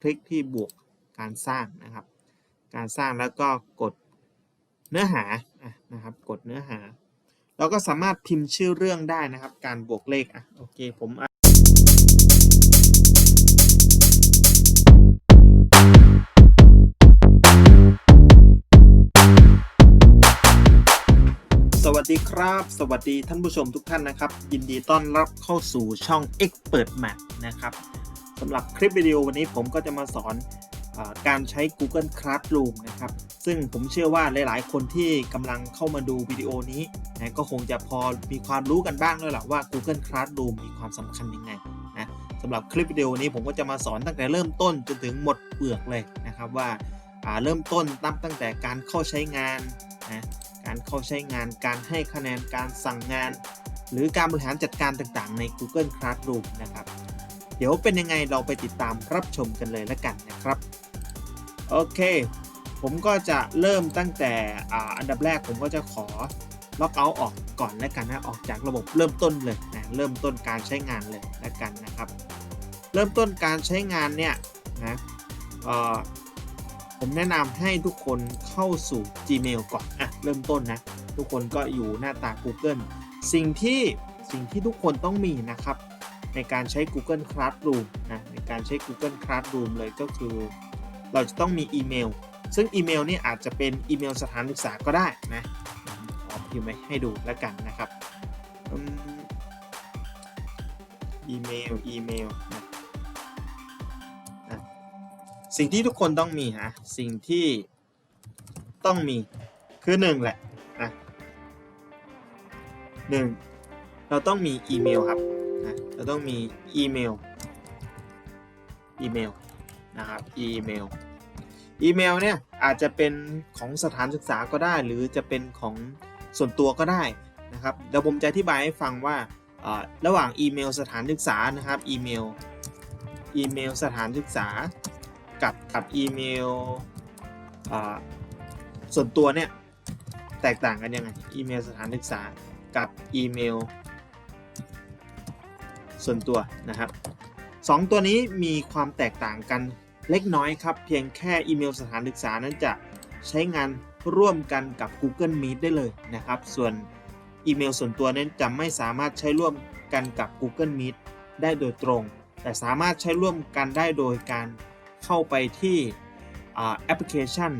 คลิกที่บวกการสร้างนะครับ การสร้างแล้วก็กดเนื้อหานะครับ กดเนื้อหา เราก็สามารถพิมพ์ชื่อเรื่องได้นะครับ การบวกเลขอะโอเคผมสวัสดีครับ สวัสดีท่านผู้ชมทุกท่านนะครับ ยินดีต้อนรับเข้าสู่ช่อง Expert Math นะครับ สำหรับคลิปวิดีโอวันนี้ผมก็จะมาสอนอการใช้ Google Classroom นะครับ ซึ่งผมเชื่อว่าหลายๆ คนที่กำลังเข้ามาดูวิดีโอนี้นะก็คงจะพอมีความรู้กันบ้างแล้วแหละว่า Google Classroom มีความสำคัญยังไงนะสำหรับคลิปวิดีโอนี้ผมก็จะมาสอนตั้งแต่เริ่มต้นจนถึงหมดเปลือกเลยนะครับว่าอ่าเริ่มต้นตั้งตั้งแต่การเข้าใช้งานนะการเข้าใช้งานการให้คะแนนการสั่งงาน หรือการบริหารจัดการต่างๆ ใน Google Classroom นะครับ เดี๋ยวเป็นยังไงเราไปติดตามรับชมกันเลยละกันนะครับ โอเค ผมก็จะเริ่มตั้งแต่อันดับแรกผมก็จะขอล็อกเอาท์ออกก่อนแล้วกันนะ ออกจากระบบเริ่มต้นเลยนะ เริ่มต้นการใช้งานเลยแล้วกันนะครับ เริ่มต้นการใช้งานเนี่ยนะผมแนะนำให้ทุกคนเข้าสู่ Gmail ก่อนอะเริ่มต้นนะ ทุกคนก็อยู่หน้าตา Google สิ่งที่สิ่งที่ทุกคนต้องมีนะครับ ในการใช้ Google Classroom นะในการใช้ Google Classroom เลยก็คือ เราจะต้องมีอีเมล ซึ่งอีเมลนี่อาจจะเป็นอีเมลสถานศึกษาก็ได้นะขอพิมพ์ไว้ให้ดูแล้วกันนะครับอีเมลอีเมลนะอะสิ่งที่ทุกคนต้องมีนะสิ่งที่ต้องมีคือหนึ่งแหละนะหนึ่งเราต้องมีอีเมลครับ นะเราต้องมีอีเมลอีเมลนะครับอีเมลอีเมลเนี่ยอาจจะเป็นของสถานศึกษาก็ได้ หรือจะเป็นของส่วนตัวก็ได้นะครับเดี๋ยวผมจะอธิบายให้ฟังว่าระหว่างอีเมลสถานศึกษานะครับอีเมลอีเมลสถานศึกษากับกับอีเมลส่วนตัวเนี่ยแตกต่างกันยังไงอีเมลสถานศึกษากับอีเมล ส่วนตัวนะครับสองตัวนี้มีความแตกต่างกันเล็กน้อยครับ เพียงแค่อีเมลสถานศึกษานั้นจะใช้งานร่วมกันกับ Google Meet ได้เลยนะครับ ส่วนอีเมลส่วนตัวนั้นจะไม่สามารถใช้ร่วมกันกับ Google Meet ได้โดยตรง แต่สามารถใช้ร่วมกันได้โดยการเข้าไปที่แอปพลิเคชัน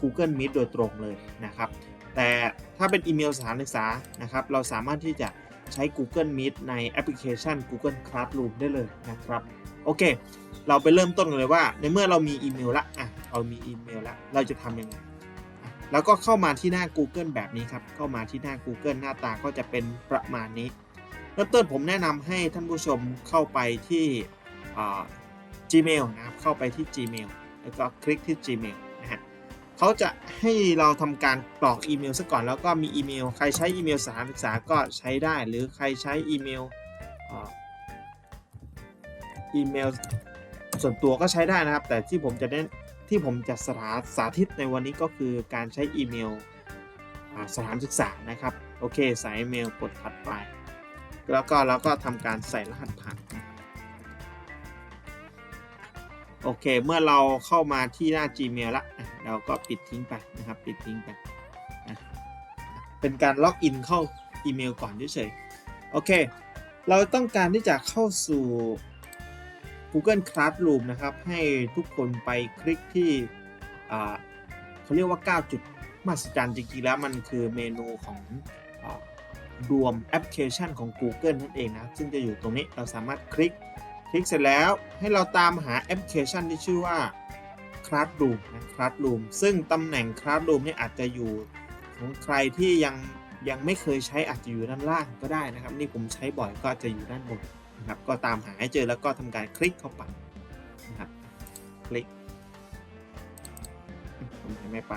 Google Meet โดยตรงเลยนะครับ แต่ถ้าเป็นอีเมลสถานศึกษานะครับ เราสามารถที่จะ ใช้ Google Meet ในแอปพลิเคชัน Google Classroom ได้เลยนะครับ โอเค เราไปเริ่มต้นกันเลยว่า ในเมื่อเรามีอีเมลละอะเรามีอีเมลละเราจะทำยังไงแล้วก็เข้ามาที่หน้า Google แบบนี้ครับ เข้ามาที่หน้า Google หน้าตาก็จะเป็นประมาณนี้ เริ่มต้นผมแนะนำให้ท่านผู้ชมเข้าไปที่ Gmail นะครับ เข้าไปที่ Gmail แล้วก็คลิกที่ Gmail เขาจะให้เราทำการกรอกอีเมลซะก่อนแล้วก็มีอีเมล ใครใช้อีเมลสถานศึกษาก็ใช้ได้ หรือใครใช้อีเมลอีเมลส่วนตัวก็ใช้ได้นะครับ แต่ที่ผมจะเน้นที่ผมจะสาสาธิตในวันนี้ก็คือการใช้อีเมลสถานศึกษานะครับ โอเค ใส่อีเมลกดถัดไป แล้วก็แล้วก็ทำการใส่รหัสผ่าน โอเค เมื่อเราเข้ามาที่หน้า Gmail ละเราก็ปิดทิ้งไปนะครับ ปิดทิ้งไป เป็นการล็อกอินเข้าอีเมลก่อนเฉยๆ โอเค เราต้องการที่จะเข้าสู่ Google Classroom นะครับ ให้ทุกคนไปคลิกที่เขาเรียกว่า 9 จุดมหัศจรรย์จริงๆ แล้วมันคือเมนูของอรวมแอปพลิเคชันของ Google นั่นเองนะ ซึ่งจะอยู่ตรงนี้เราสามารถคลิก คลิกเสร็จแล้วให้เราตามหาแอปพลิเคชันที่ชื่อว่า Classroom นะ Classroom ซึ่งตำแหน่ง Classroom เนี่ยอาจจะอยู่ของใครที่ยังยังไม่เคยใช้อาจจะอยู่ด้านล่างก็ได้นะครับ นี่ผมใช้บ่อยก็จะอยู่ด้านบนนะครับ ก็ตามหาให้เจอแล้วก็ทำการคลิกเข้าไปนะครับคลิกผมยังไม่ไป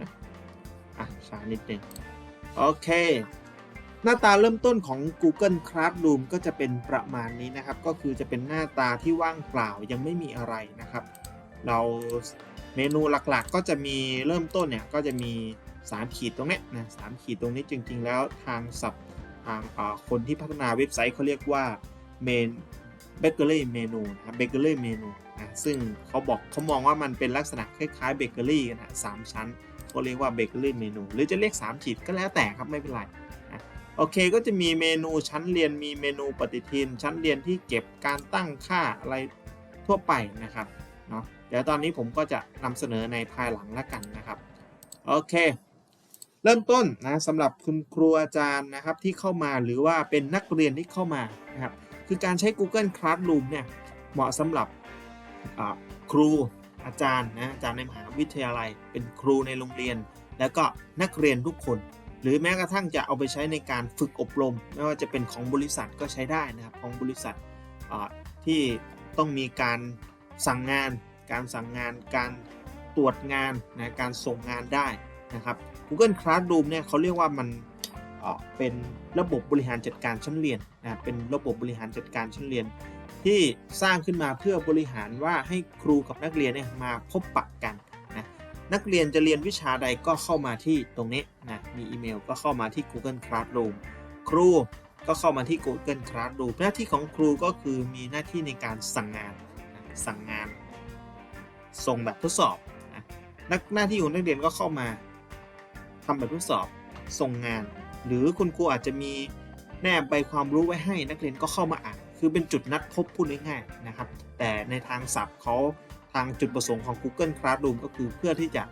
นะอะช้านิดนึงโอเค หน้าตาเริ่มต้นของ Google Classroom ก็จะเป็นประมาณนี้นะครับ ก็คือจะเป็นหน้าตาที่ว่างเปล่ายังไม่มีอะไรนะครับ เราเมนูหลักๆ ก็จะมีเริ่มต้นเนี่ยก็จะมี 3 ขีดตรงนี้นะสามขีดตรงนี้จริง ๆ แล้วทางศัพท์ทางคนที่พัฒนาเว็บไซต์เขาเรียกว่าเมนเบเกอรี่เมนูนะเบเกอรี่เมนูนะซึ่งเขาบอกเขามองว่ามันเป็นลักษณะคล้ายๆเบเกอรี่นะสามชั้นก็เรียกว่าเบเกอรี่เมนูหรือจะเรียก3ขีดก็แล้วแต่ครับไม่เป็นไร โอเคก็จะมีเมนูชั้นเรียนมีเมนูปฏิทิน ชั้นเรียนที่เก็บการตั้งค่าอะไรทั่วไปนะครับเนาะเดี๋ยวตอนนี้ผมก็จะนำเสนอในภายหลังแล้วกันนะครับโอเค เริ่มต้นนะสำหรับคุณครูอาจารย์นะครับที่เข้ามาหรือว่าเป็นนักเรียนที่เข้ามานะครับคือการใช้ Google Classroom เนี่ยเหมาะสำหรับครูอาจารย์นะอาจารย์ในมหาวิทยาลัย เป็นครูในโรงเรียน แล้วก็นักเรียนทุกคน หรือแม้กระทั่งจะเอาไปใช้ในการฝึกอบรม ไม่ว่าจะเป็นของบริษัทก็ใช้ได้นะครับของบริษัทที่ต้องมีการสั่งงาน การสั่งงาน การตรวจงานนะการส่งงานได้นะครับ Google Classroom เนี่ยเขาเรียกว่ามันเอ่อเป็นระบบบริหารจัดการชั้นเรียนนะเป็นระบบบริหารจัดการชั้นเรียน ที่สร้างขึ้นมาเพื่อบริหารว่าให้ครูกับนักเรียนเนี่ยมาพบปะกัน นักเรียนจะเรียนวิชาใดก็เข้ามาที่ตรงนี้นะมีอีเมลก็เข้ามาที่ Google Classroom ครูก็เข้ามาที่ Google Classroom หน้าที่ของครูก็คือมีหน้าที่ในการสั่งงานสั่งงาน ส่งแบบทดสอบนะนักหน้าที่ของนักเรียนก็เข้ามาทำแบบทดสอบส่งงาน หรือคุณครูอาจจะมีแนบใบความรู้ไว้ให้นักเรียนก็เข้ามาอ่าน คือเป็นจุดนัดพบพูดง่ายๆนะครับ แต่ในทางศัพท์เขา ทางจุดประสงค์ของ Google Classroom ก็คือเพื่อที่จะ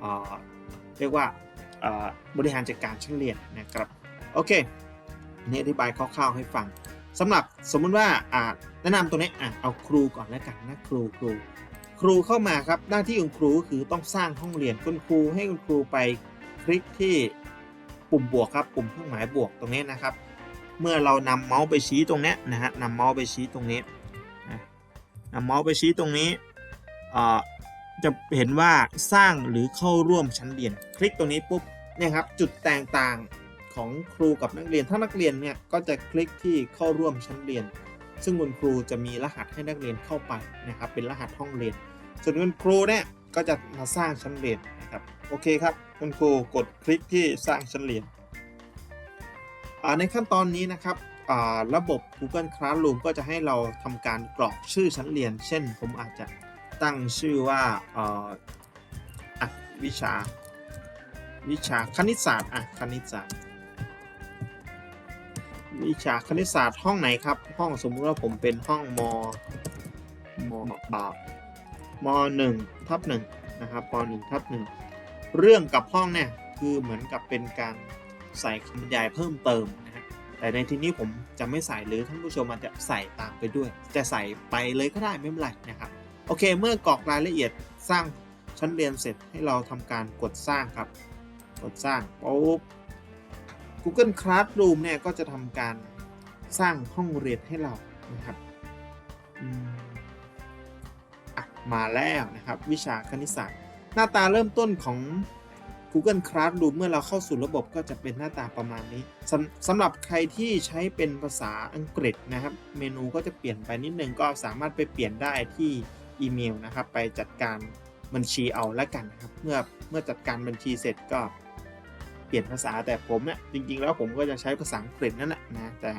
เเรียกว่าบริหารจัดการชั้นเรียนนะครับโอเคนี่อธิบายคร่าวๆให้ฟังสำหรับสมมุติว่าแนะนำตัวนี้เอาครูก่อนแล้วกันนะครูครูครูเข้ามาครับหน้าที่ของครูก็คือต้องสร้างห้องเรียนคุณครูให้คุณครูไปคลิกที่ปุ่มบวกครับปุ่มเครื่องหมายบวกตรงนี้นะครับ เมื่อเรานำเมาส์ไปชี้ตรงเนี้ยนะฮะนำเมาส์ไปชี้ตรงนี้นะนำเมาส์ไปชี้ตรงนี้ จะเห็นว่าสร้างหรือเข้าร่วมชั้นเรียน คลิกตรงนี้ปุ๊บเนี่ยครับจุดแตกต่างของครูกับนักเรียนถ้านักเรียนเนี่ยก็จะคลิกที่เข้าร่วมชั้นเรียน ซึ่งคุณครูจะมีรหัสให้นักเรียนเข้าไปนะครับเป็นรหัสห้องเรียน ส่วนคุณครูเนี่ยก็จะมาสร้างชั้นเรียนนะครับโอเคครับคุณครูกดคลิกที่สร้างชั้นเรียนในขั้นตอนนี้นะครับระบบ Google Classroom ก็จะให้เราทำการกรอกชื่อชั้นเรียน เช่น ผมอาจจะ ตั้งชื่อว่าอ่าอะวิชา วิชาคณิตศาสตร์อะคณิตศาสตร์ วิชาคณิตศาสตร์ห้องไหนครับ ห้องสมมุติว่าผมเป็นห้องมมอ่ามหนึ่งทับหนึ่งนะครับมหนึ่งทับหนึ่งเรื่องกับห้องเนี่ยคือเหมือนกับเป็นการใส่คำบรรยายเพิ่มเติมนะฮะแต่ในที่นี้ผมจะไม่ใส่หรือท่านผู้ชมอาจจะใส่ตามไปด้วย จะใส่ไปเลยก็ได้ไม่เป็นไรนะครับ โอเค เมื่อกรอกรายละเอียดสร้างชั้นเรียนเสร็จให้เราทำการกดสร้างครับ กดสร้างปุ๊บ Google Classroom เนี่ยก็จะทำการสร้างห้องเรียนให้เรานะครับมอะมาแล้วนะครับ วิชาคณิตศาสตร์ หน้าตาเริ่มต้นของ Google Classroom เมื่อเราเข้าสู่ระบบก็จะเป็นหน้าตาประมาณนี้สำสำหรับใครที่ใช้เป็นภาษาอังกฤษนะครับ เมนูก็จะเปลี่ยนไปนิดนึงก็สามารถไปเปลี่ยนได้ที่ อีเมลนะครับ ไปจัดการบัญชีเอาแล้วกันนะครับ เมื่อเมื่อจัดการบัญชีเสร็จก็เปลี่ยนภาษาแต่ผมเนี่ยจริง ๆ แล้วผมก็จะใช้ภาษาอังกฤษนั่นแหละนะแต่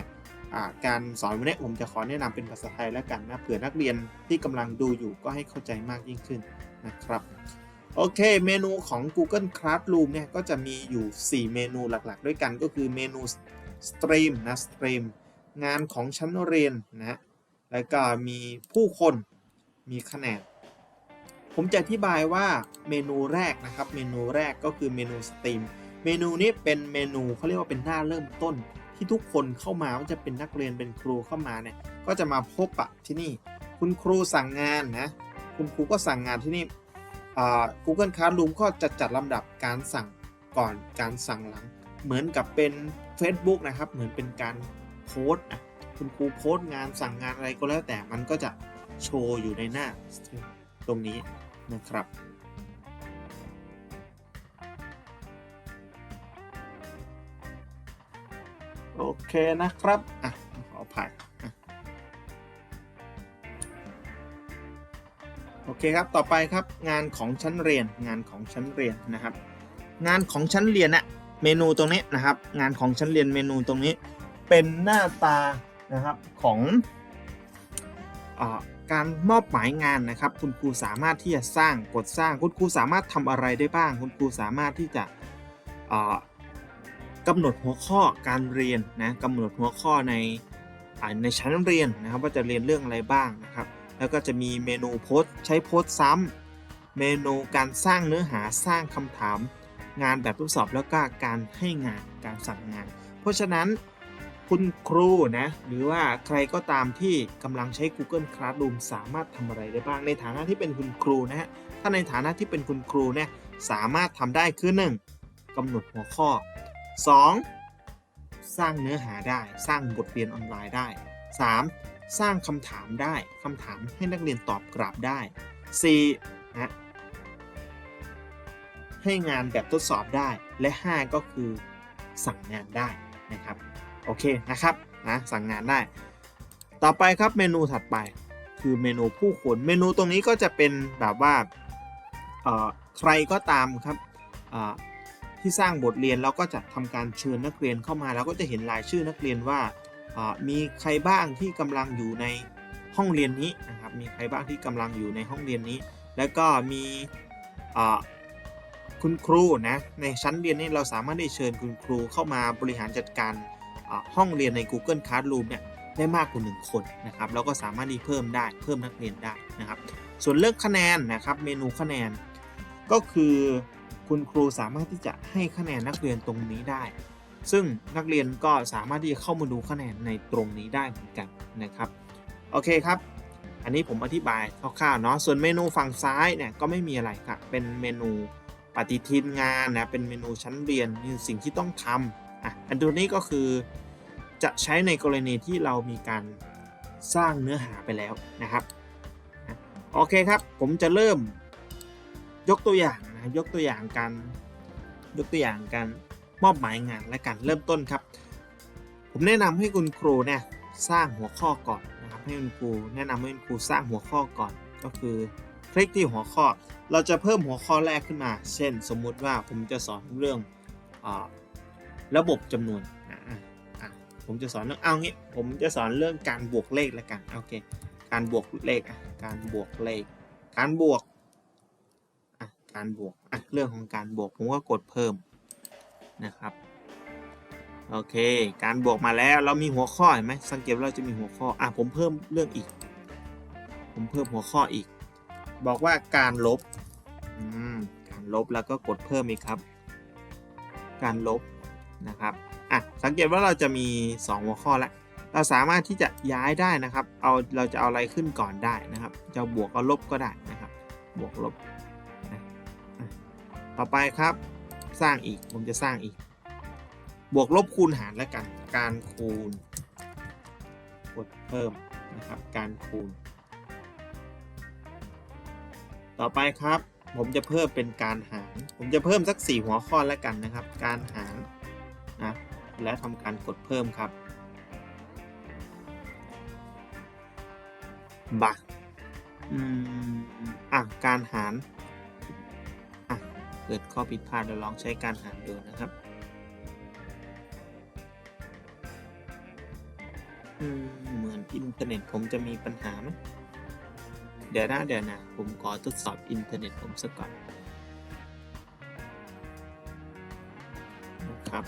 การสอนวันนี้ผมจะขอแนะนำเป็นภาษาไทยแล้วกันนะเผื่อนักเรียนที่กำลังดูอยู่ก็ให้เข้าใจมากยิ่งขึ้นนะครับโอเค เมนูของ Google Classroom เนี่ยก็จะมีอยู่ 4 เมนูหลักๆ ด้วยกันก็คือเมนู Stream นะ Stream งานของชั้นเรียนนะแล้วก็มีผู้คน มีคะแนน ผมจะอธิบายว่าเมนูแรกนะครับ เมนูแรกก็คือเมนู Stream เมนูนี้เป็นเมนูเขาเรียกว่าเป็นหน้าเริ่มต้น ที่ทุกคนเข้ามาว่าจะเป็นนักเรียนเป็นครูเข้ามาเนี่ยก็จะมาพบปะที่นี่ คุณครูสั่งงานนะ คุณครูก็สั่งงานที่นี่อ่า Google Classroom ก็จะจัดลำดับการสั่งก่อนการสั่งหลัง เหมือนกับเป็น Facebook นะครับ เหมือนเป็นการโพสต์นะคุณครูโพสต์งานสั่งงานอะไรก็แล้วแต่มันก็จะ โชว์อยู่ในหน้าตรงนี้นะครับ โอเคนะครับ อะ ขอผ่านโอเคครับ ต่อไปครับงานของชั้นเรียนงานของชั้นเรียนนะครับ งานของชั้นเรียนอะเมนูตรงนี้นะครับ งานของชั้นเรียนเมนูตรงนี้ เป็นหน้าตานะครับของอ่อ การมอบหมายงานนะครับ คุณครูสามารถที่จะสร้างกดสร้าง คุณครูสามารถทำอะไรได้บ้าง คุณครูสามารถที่จะเอ่อกำหนดหัวข้อการเรียนนะกำหนดหัวข้อในในชั้นเรียนนะครับ ว่าจะเรียนเรื่องอะไรบ้างนะครับ แล้วก็จะมีเมนูโพสใช้โพสซ้ำเมนูการสร้างเนื้อหาสร้างคำถาม งานแบบทดสอบแล้วก็การให้งานการสั่งงาน เพราะฉะนั้น คุณครูนะหรือว่าใครก็ตามที่กำลังใช้ Google Classroom สามารถทำอะไรได้บ้างในฐานะที่เป็นคุณครูนะฮะถ้าในฐานะที่เป็นคุณครูเนี่ยสามารถทำได้คือ 1. กำหนดหัวข้อ 2. สร้างเนื้อหาได้ สร้างบทเรียนออนไลน์ได้ 3. สร้างคำถามได้คำถามให้นักเรียนตอบกลับได้ 4. นะให้งานแบบทดสอบได้และ 5 ก็คือสั่งงานได้นะครับ โอเคนะครับนะสั่งงานได้ ต่อไปครับเมนูถัดไปคือเมนูผู้คนเมนูตรงนี้ก็จะเป็นแบบว่าเอ่อใครก็ตามครับเอ่อที่สร้างบทเรียนเราก็จะทำการเชิญนักเรียนเข้ามาแล้วก็จะเห็นรายชื่อนักเรียนว่าเอ่อมีใครบ้างที่กำลังอยู่ในห้องเรียนนี้นะครับมีใครบ้างที่กำลังอยู่ในห้องเรียนนี้ แล้วก็มีเอ่อคุณครูนะในชั้นเรียนนี้เราสามารถได้เชิญคุณครูเข้ามาบริหารจัดการ ห้องเรียนใน Google Classroom เนี่ยได้มากกว่า 1 คนนะครับแล้วก็สามารถที่เพิ่มได้เพิ่มนักเรียนได้นะครับ ส่วนเรื่องคะแนนนะครับเมนูคะแนน ก็คือคุณครูสามารถที่จะให้คะแนนนักเรียนตรงนี้ได้ ซึ่งนักเรียนก็สามารถที่จะเข้ามาดูคะแนนในตรงนี้ได้เหมือนกันนะครับโอเคครับ อันนี้ผมอธิบายคร่าวๆเนาะส่วนเมนูฝั่งซ้ายเนี่ยก็ไม่มีอะไรครับเป็นเมนูปฏิทินงานนะเป็นเมนูชั้นเรียนมีสิ่งที่ต้องทำ อะอันตัวนี้ก็คือจะใช้ในกรณีที่เรามีการสร้างเนื้อหาไปแล้วนะครับโอเคครับ ผมจะเริ่มยกตัวอย่างนะยกตัวอย่างการยกตัวอย่างการมอบหมายงานและการเริ่มต้นครับ ผมแนะนำให้คุณครูเนี่ยสร้างหัวข้อก่อนนะครับให้คุณครูแนะนำให้คุณครูสร้างหัวข้อก่อน ก็คือคลิกที่หัวข้อ เราจะเพิ่มหัวข้อแรกขึ้นมา เช่น สมมุติว่าผมจะสอนเรื่องอ ระบบจำนวนอะอะอะผมจะสอนเรื่องเอางี้ผมจะสอนเรื่องการบวกเลขแล้วกันโอเค การบวกเลขอะการบวกเลข การบวกอะการบวกอะเรื่องของการบวกผมก็กดเพิ่มนะครับโอเค การบวกมาแล้วเรามีหัวข้อเห็นไหมสังเกตว่าเราจะมีหัวข้ออะผมเพิ่มเรื่องอีก ผมเพิ่มหัวข้ออีก บอกว่าการลบอืมการลบแล้วก็กดเพิ่มอีกครับ การลบ นะครับอะสังเกตว่าเราจะมี 2 หัวข้อแล้วเราสามารถที่จะย้ายได้นะครับเอาเราจะเอาอะไรขึ้นก่อนได้นะครับ จะบวกก็ลบก็ได้นะครับ บวกลบนะต่อไปครับสร้างอีกผมจะสร้างอีก บวกลบคูณหารแล้วกัน การคูณกดเพิ่มนะครับ การคูณ ต่อไปครับ ผมจะเพิ่มเป็นการหาร ผมจะเพิ่มสัก 4 หัวข้อแล้วกันนะครับ การหาร นะและทำการกดเพิ่มครับบักอืมอะการหารอะเกิดข้อผิดพลาดเราลองใช้การหารดูนะครับอืมเหมือนอินเทอร์เน็ตผมจะมีปัญหาไหมเดี๋ยวนะเดี๋ยวนะผมขอทดสอบอินเทอร์เน็ตผมสักก่อนนะครับ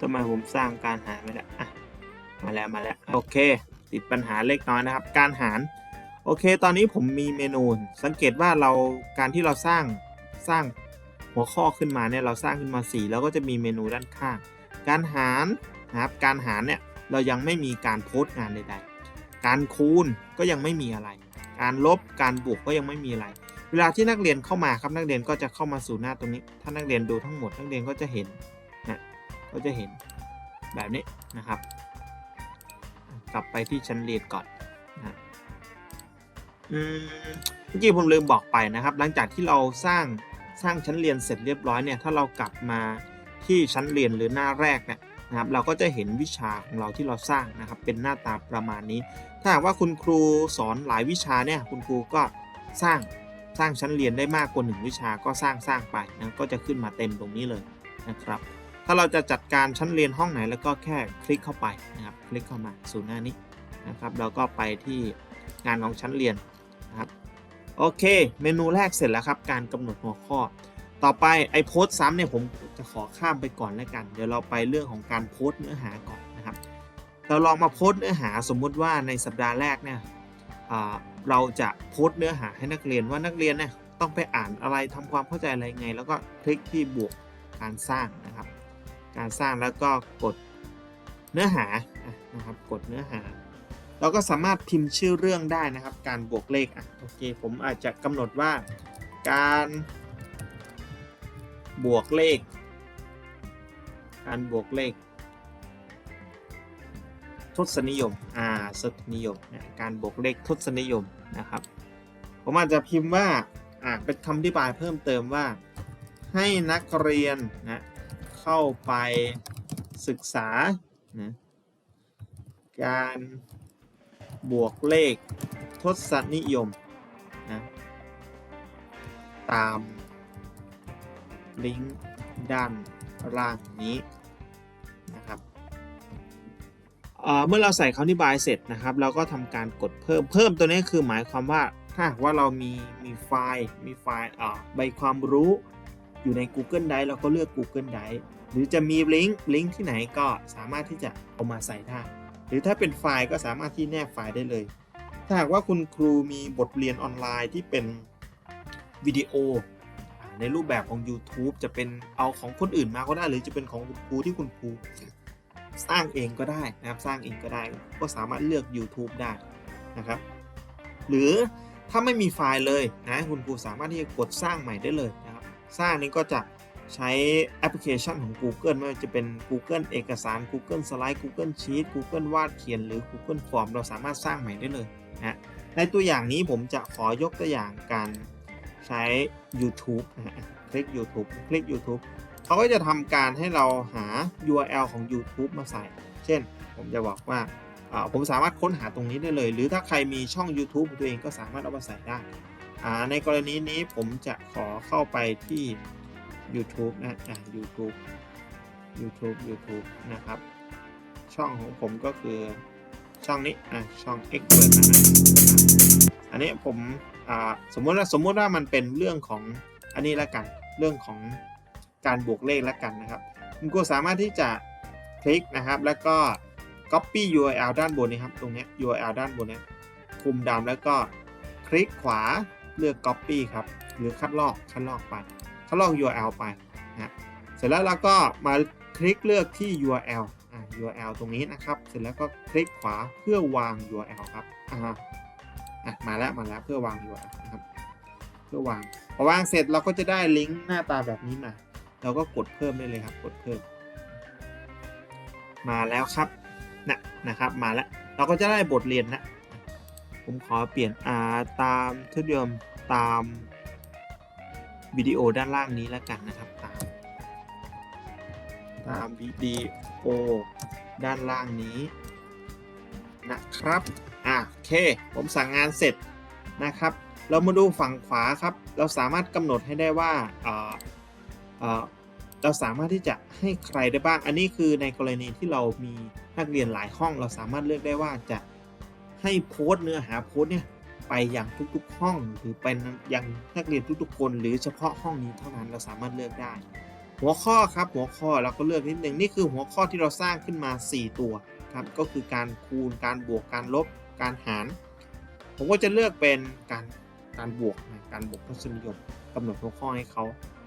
ทำไมผมสร้างการหารไม่ได้อะมาแล้วมาแล้วโอเค ติดปัญหาเล็กน้อยนะครับ การหารโอเค ตอนนี้ผมมีเมนู สังเกตว่าเราการที่เราสร้างสร้างหัวข้อขึ้นมาเนี่ยเราสร้างขึ้นมา4แล้วก็จะมีเมนูด้านข้าง การหารนะครับการหารเนี่ยเรายังไม่มีการโพสต์งานใดๆ การคูณก็ยังไม่มีอะไร การลบการบวกก็ยังไม่มีอะไร เวลาที่นักเรียนเข้ามาครับนักเรียนก็จะเข้ามาสู่หน้าตรงนี้ ถ้านักเรียนดูทั้งหมดนักเรียนก็จะเห็นนะก็จะเห็นแบบนี้นะครับ กลับไปที่ชั้นเรียนก่อนนะอืมเมื่อกี้ผมลืมบอกไปนะครับ หลังจากที่เราสร้างสร้างชั้นเรียนเสร็จเรียบร้อยเนี่ยถ้าเรากลับมาที่ชั้นเรียนหรือหน้าแรกเนี่ยนะครับเราก็จะเห็นวิชาของเราที่เราสร้างนะครับ เป็นหน้าตาประมาณนี้ ถ้าหากว่าคุณครูสอนหลายวิชาเนี่ยคุณครูก็สร้าง สร้างชั้นเรียนได้มากกว่าหนึ่งวิชาก็สร้างสร้างไปนะก็จะขึ้นมาเต็มตรงนี้เลยนะครับ ถ้าเราจะจัดการชั้นเรียนห้องไหนแล้วก็แค่คลิกเข้าไปนะครับคลิกเข้ามาสู่หน้านี้นะครับเราก็ไปที่งานของชั้นเรียนนะครับโอเค เมนูแรกเสร็จแล้วครับ การกำหนดหัวข้อ ต่อไปไอโพสต์ซ้ำเนี่ยผมจะขอข้ามไปก่อนแล้วกัน เดี๋ยวเราไปเรื่องของการโพสต์เนื้อหาก่อนนะครับ เราลองมาโพสต์เนื้อหาสมมุติว่าในสัปดาห์แรกเนี่ย เราจะโพสต์เนื้อหาให้นักเรียนว่านักเรียนเนี่ยต้องไปอ่านอะไรทำความเข้าใจอะไรไง แล้วก็คลิกที่บวกการสร้างนะครับ การสร้างแล้วก็กดเนื้อหานะครับกดเนื้อหา เราก็สามารถพิมพ์ชื่อเรื่องได้นะครับ การบวกเลขอะโอเคผมอาจจะกำหนดว่าการบวกเลข การบวกเลข ทศนิยม อ่าทศนิยมนะการบวกเลขทศนิยม นะครับ ผมอาจจะพิมพ์ว่าอ่าเป็นคำอธิบายเพิ่มเติมว่า ให้นักเรียนนะเข้าไปศึกษานะการบวกเลขทศนิยมนะตามลิงก์ด้านล่างนี้ เมื่อเราใส่คำอธิบายเสร็จนะครับ เราก็ทำการกดเพิ่ม เพิ่มตัวนี้คือหมายความว่าถ้าว่าเรามีมีไฟล์มีไฟล์อ่าใบความรู้อยู่ใน Google Drive เราก็เลือก Google Drive หรือจะมีลิงก์ลิงก์ที่ไหนก็สามารถที่จะเอามาใส่ได้ หรือถ้าเป็นไฟล์ก็สามารถที่แนบไฟล์ได้เลย ถ้าหากว่าคุณครูมีบทเรียนออนไลน์ที่เป็นวิดีโอ ในรูปแบบของ YouTube จะเป็นเอาของคนอื่นมาก็ได้ หรือจะเป็นของคุณครูที่คุณครู สร้างเองก็ได้นะครับสร้างเองก็ได้ ก็สามารถเลือก YouTube ได้นะครับ หรือถ้าไม่มีไฟล์เลยนะคุณครูสามารถที่จะกดสร้างใหม่ได้เลยนะครับ สร้างนี้ก็จะใช้แอปพลิเคชันของ Google ไม่ว่าจะเป็น Google เอกสาร Google Slide Google Sheet Google วาดเขียนหรือ Google Form เราสามารถสร้างใหม่ได้เลยนะในตัวอย่างนี้ผมจะขอยกตัวอย่างการใช้ YouTube นะคลิก YouTube คลิก YouTube เขาก็จะทำการให้เราหา URL ของ YouTube มาใส่ เช่น ผมจะบอกว่าาผมสามารถค้นหาตรงนี้ได้เลย หรือถ้าใครมีช่อง YouTube ของตัวเองก็สามารถเอามาใส่ได้ในกรณีนี้ผมจะขอเข้าไปที่ YouTube นะอะ YouTube YouTube YouTube นะครับ ช่องของผมก็คือช่องนี้อะช่อง X เปิดนะอันนี้ผมสมมติว่าสมมติว่ามันเป็นเรื่องของอันนี้ละกันเรื่องของ การบวกเลขละกันนะครับ คุณก็สามารถที่จะคลิกนะครับ แล้วก็ copy URL ด้านบนนี้ครับ ตรงนี้ย URL ด้านบนนี้คุมดำแล้วก็คลิกขวาเลือก copy ครับ หรือคัดลอกคัดลอกไป คัดลอก URL ไปนะเสร็จแล้วเราก็มาคลิกเลือกที่ URL อ่า URL ตรงนี้นะครับ เสร็จแล้วก็คลิกขวาเพื่อวาง URL ครับอ่าอะมาแล้วมาแล้วเพื่อวาง URL นะครับ เพื่อวางพอวางเสร็จเราก็จะได้ลิงก์หน้าตาแบบนี้มา เราก็กดเพิ่มได้เลยครับ กดเพิ่ม มาแล้วครับนะนะครับ มาแล้ว เราก็จะได้บทเรียนนะ ผมขอเปลี่ยนอ่าตามทุเดิมตามวิดีโอด้านล่างนี้แล้วกันนะครับ ตาม ตามวิดีโอด้านล่างนี้นะครับ อะโอเค ผมสั่งงานเสร็จนะครับ เรามาดูฝั่งขวาครับ เราสามารถกำหนดให้ได้ว่า เราสามารถที่จะให้ใครได้บ้าง อันนี้คือในกรณีที่เรามีนักเรียนหลายห้อง เราสามารถเลือกได้ว่าจะให้โพสต์เนื้อหาโพสต์เนี่ยไปยังทุกๆ ห้อง หรือเป็นยังนักเรียนทุกๆคน หรือเฉพาะห้องนี้เท่านั้นเราสามารถเลือกได้ หัวข้อครับหัวข้อเราก็เลือกนิดนึงนี่คือหัวข้อที่เราสร้างขึ้นมา 4 ตัวครับก็คือการคูณการบวกการลบการหาร ผมก็จะเลือกเป็นการการบวกการบวกทศนิยมกำหนดหัวข้อให้เขา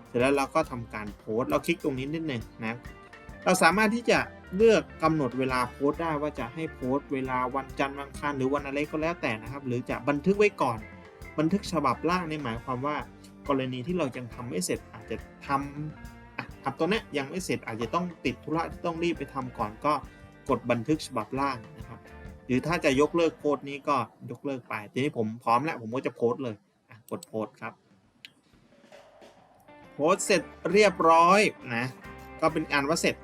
เสร็จแล้วเราก็ทำการโพสต์เราคลิกตรงนี้นิดนึงนะเราสามารถที่จะเลือกกำหนดเวลาโพสต์ได้ว่าจะให้โพสต์เวลาวันจันทร์วันอังคารหรือวันอะไรก็แล้วแต่นะครับ หรือจะบันทึกไว้ก่อน บันทึกฉบับล่างในหมายความว่า กรณีที่เรายังทำไม่เสร็จอาจจะทำอะทำตัวเนี้ยยังไม่เสร็จอาจจะต้องติดธุระที่ต้องรีบไปทำก่อนก็กดบันทึกฉบับล่างนะครับ หรือถ้าจะยกเลิกโพสต์นี้ก็ยกเลิกไปทีนี้ผมพร้อมแล้วผมก็จะโพสต์เลยกดโพสต์ครับ โพสต์เสร็จเรียบร้อยนะก็เป็นอันว่าเสร็จ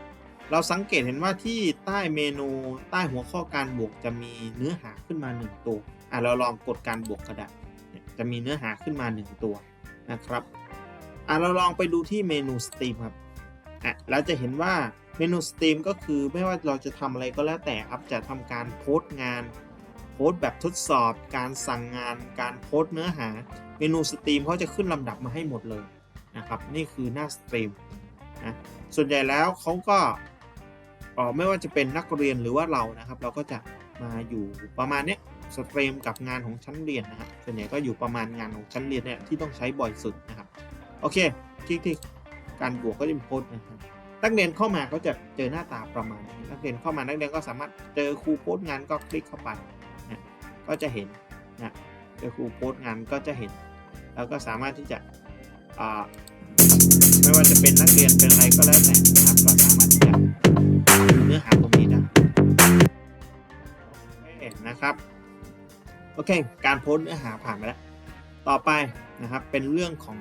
เราสังเกตเห็นว่าที่ใต้เมนูใต้หัวข้อการบวกจะมีเนื้อหาขึ้นมา 1 ตัวอะเราลองกดการบวกก็ได้เนี่ยจะมีเนื้อหาขึ้นมา 1 ตัวนะครับอะเราลองไปดูที่เมนูสตรีมครับอะเราจะเห็นว่าเมนูสตรีมก็คือไม่ว่าเราจะทำอะไรก็แล้วแต่ครับจะทำการโพสต์งานโพสต์แบบทดสอบ การสั่งงาน การโพสต์เนื้อหา เมนูสตรีมเขาจะขึ้นลำดับมาให้หมดเลย นะครับนี่คือหน้าสตรีมนะส่วนใหญ่แล้วเขาก็ไม่ว่าจะเป็นนักเรียนหรือว่าเรานะครับ เราก็จะมาอยู่ประมาณเนี้ยสตรีมกับงานของชั้นเรียนนะครับส่วนใหญ่ก็อยู่ประมาณงานของชั้นเรียนเนี่ยที่ต้องใช้บ่อยสุดนะครับโอเคคลิกที่การบวกก็จะมีโพสต์นะครับนักเรียนเข้ามาก็จะเจอหน้าตาประมาณนี้นักเรียนเข้ามานักเรียนก็สามารถเจอครูโพสต์งานก็คลิกเข้าไปนะก็จะเห็นนะเจอครูโพสต์งานก็จะเห็น แล้วก็สามารถที่จะ ไม่ว่าจะเป็นนักเรียนเป็นอะไรก็แล้วแต่นะครับก็สามารถที่จะเนื้อหาตรงนี้ได้โอเคนะครับโอเค การโพสต์เนื้อหาผ่านไปแล้ว ต่อไปนะครับเป็นเรื่องของ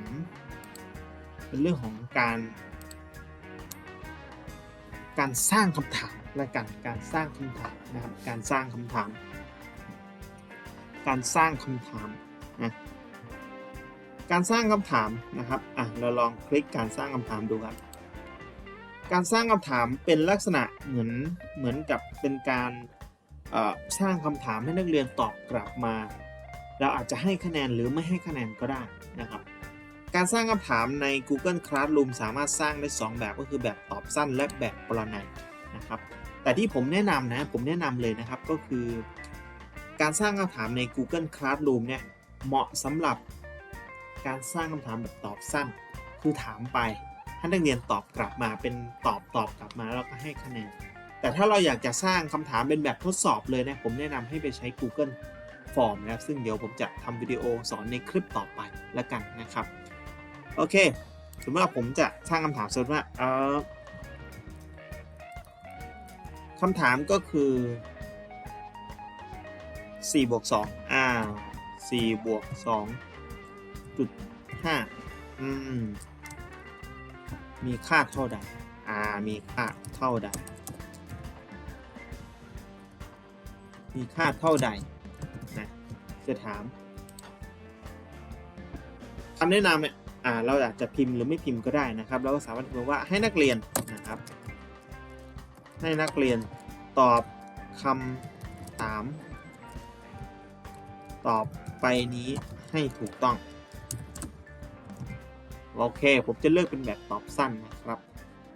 เป็นเรื่องของการ การสร้างคำถามและกันการสร้างคำถามนะครับ การสร้างคำถาม การสร้างคำถาม การสร้างคำถามนะครับอะเราลองคลิกการสร้างคำถามดูครับ การสร้างคำถามเป็นลักษณะเหมือนเหมือนกับเป็นการสร้างคำถามให้นักเรียนตอบกลับมา เราอาจจะให้คะแนนหรือไม่ให้คะแนนก็ได้นะครับ การสร้างคำถามใน Google Classroom สามารถสร้างได้ 2 แบบก็คือแบบตอบสั้นและแบบปรนัยนะครับ แต่ที่ผมแนะนำนะผมแนะนำเลยนะครับก็คือ การสร้างคำถามใน Google Classroom เนี่ยเหมาะสำหรับ การสร้างคำถามแบบตอบสั้น คือถามไปให้นักเรียนตอบกลับมาเป็นตอบตอบกลับมาแล้วก็ให้คะแนน แต่ถ้าเราอยากจะสร้างคำถามเป็นแบบทดสอบเลยนะผมแนะนำให้ไปใช้ Google Form นะครับซึ่งเดี๋ยวผมจะทำวิดีโอสอนในคลิปต่อไปแล้วกันนะครับโอเคสมมติว่าผมจะสร้างคำถามสมมติว่าเออคำถามก็คือ4บวก2อ่า4บวก2 จุด5อืม มีค่าเท่าใด อ่า มีค่าเท่าใด มีค่าเท่าใด นะ จะถามคำแนะนำเนี่ยอ่า เราอาจจะพิมพ์หรือไม่พิมพ์ก็ได้นะครับ เราก็สามารถพิมพ์ว่าให้นักเรียนนะครับ ให้นักเรียนตอบคำถาม ตอบไปนี้ให้ถูกต้อง โอเค ผมจะเลือกเป็นแบบตอบสั้นนะครับ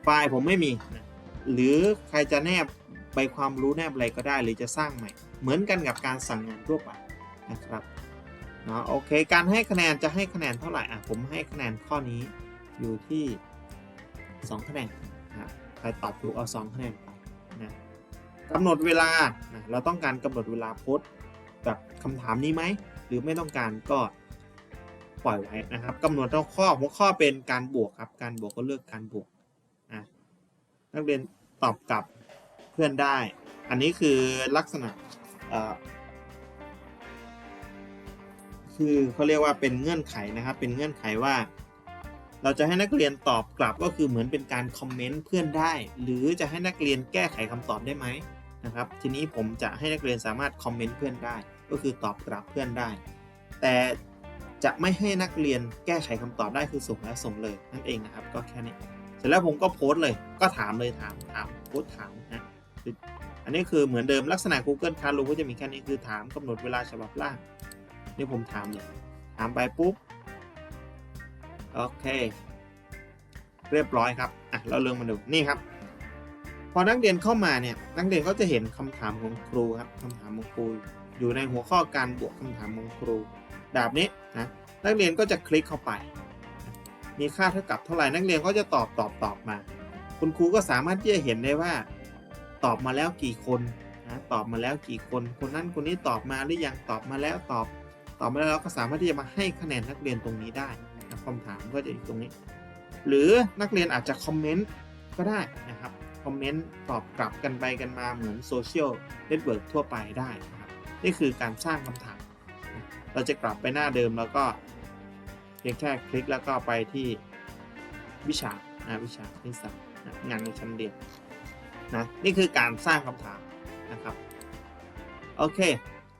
ไฟล์ผมไม่มีนะหรือใครจะแนบใบความรู้แนบอะไรก็ได้หรือจะสร้างใหม่ เหมือนกันกับการสั่งงานทั่วไปนะครับเนาะโอเค การให้คะแนนจะให้คะแนนเท่าไหร่อะผมให้คะแนนข้อนี้อยู่ที่ 2 คะแนนนะใครตอบถูกเอา 2 คะแนนไปนะกำหนดเวลานะเราต้องการกำหนดเวลาโพสต์แบบคำถามนี้ไหม หรือไม่ต้องการก็ ปล่อยไว้นะครับกำหนดหัวข้อหัวข้อเป็นการบวกครับ การบวกก็เลือกการบวกอะนักเรียนตอบกลับเพื่อนได้ อันนี้คือลักษณะคือเขาเรียกว่าเป็นเงื่อนไขนะครับ เป็นเงื่อนไขว่า เราจะให้นักเรียนตอบกลับก็คือเหมือนเป็นการคอมเมนต์เพื่อนได้ หรือจะให้นักเรียนแก้ไขคำตอบได้ไหมนะครับ ทีนี้ผมจะให้นักเรียนสามารถคอมเมนต์เพื่อนได้ ก็คือตอบกลับเพื่อนได้ แต่ จะไม่ให้นักเรียนแก้ไขคำตอบได้คือส่งแล้วส่งเลยนั่นเองนะครับ ก็แค่นี้ เสร็จแล้วผมก็โพสต์เลย ก็ถามเลยถามถามโพสต์ถามนะอันนี้คือเหมือนเดิมลักษณะ Google Classroom ก็จะมีแค่นี้คือถามกำหนดเวลาฉบับล่างนี่ผมถามเลยถามไปปุ๊บโอเค เรียบร้อยครับอะเราเรื่องมาดูนี่ครับ พอนักเรียนเข้ามาเนี่ยนักเรียนก็จะเห็นคำถามของครูครับคำถามของครู อยู่ในหัวข้อการบวกคำถามของครู แบบนี้นะนักเรียนก็จะคลิกเข้าไป มีค่าเท่ากับเท่าไหร่นักเรียนก็จะตอบตอบตอบมา คุณครูก็สามารถที่จะเห็นได้ว่า ตอบมาแล้วกี่คนนะตอบมาแล้วกี่คน คนนั้นคนนี้ตอบมาหรือยังตอบมาแล้วตอบ ตอบมาแล้วเราก็สามารถที่จะมาให้คะแนนนักเรียนตรงนี้ได้นะคำถามก็จะอยู่ตรงนี้ หรือนักเรียนอาจจะคอมเมนต์ก็ได้นะครับคอมเมนต์ตอบกลับกันไปกันมาเหมือนโซเชียลเน็ตเวิร์กทั่วไปได้นะครับนี่คือการสร้างคำถาม เราจะกลับไปหน้าเดิมแล้วก็เพียงแค่คลิกแล้วก็ไปที่วิชานะวิชาที่สามงานในชั้นเรียนนะนี่คือการสร้างคำถามนะครับโอเค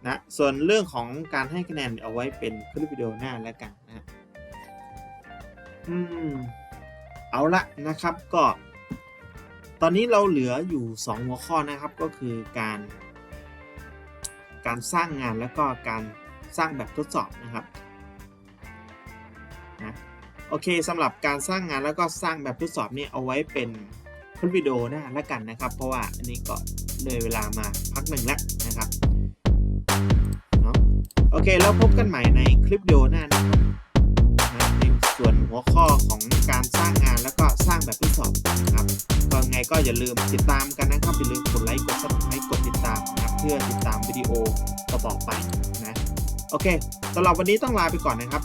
นะส่วนเรื่องของการให้คะแนนเอาไว้เป็นคลิปวิดีโอหน้าแล้วกันนะอืมเอาละนะครับก็ ตอนนี้เราเหลืออยู่ 2 หัวข้อนะครับก็คือการ การสร้างงานแล้วก็การ สร้างแบบทดสอบนะครับนะโอเคสำหรับการสร้างงานแล้วก็สร้างแบบทดสอบนี่เอาไว้เป็นคลิปวิดีโอหน้าล้วกันนะครับ เพราะว่าอันนี้ก็เลยเวลามาพักหนึ่งแล้วนะครับเนาะโอเคแล้วพบกันใหม่ในคลิปวิดีโอหน้านะครับในส่วนหัวข้อของการสร้างงานแล้วก็สร้างแบบทดสอบนะครับก็ไงก็อย่าลืมติดตามกันนะครับอย่าลืมกดไลค์กด subscribe กดติดตามนะครับเพื่อติดตามวิดีโอต่อๆไปนะ โอเคสำหรับวันนี้ต้องลาไปก่อนนะครับ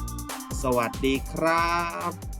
สวัสดีครับ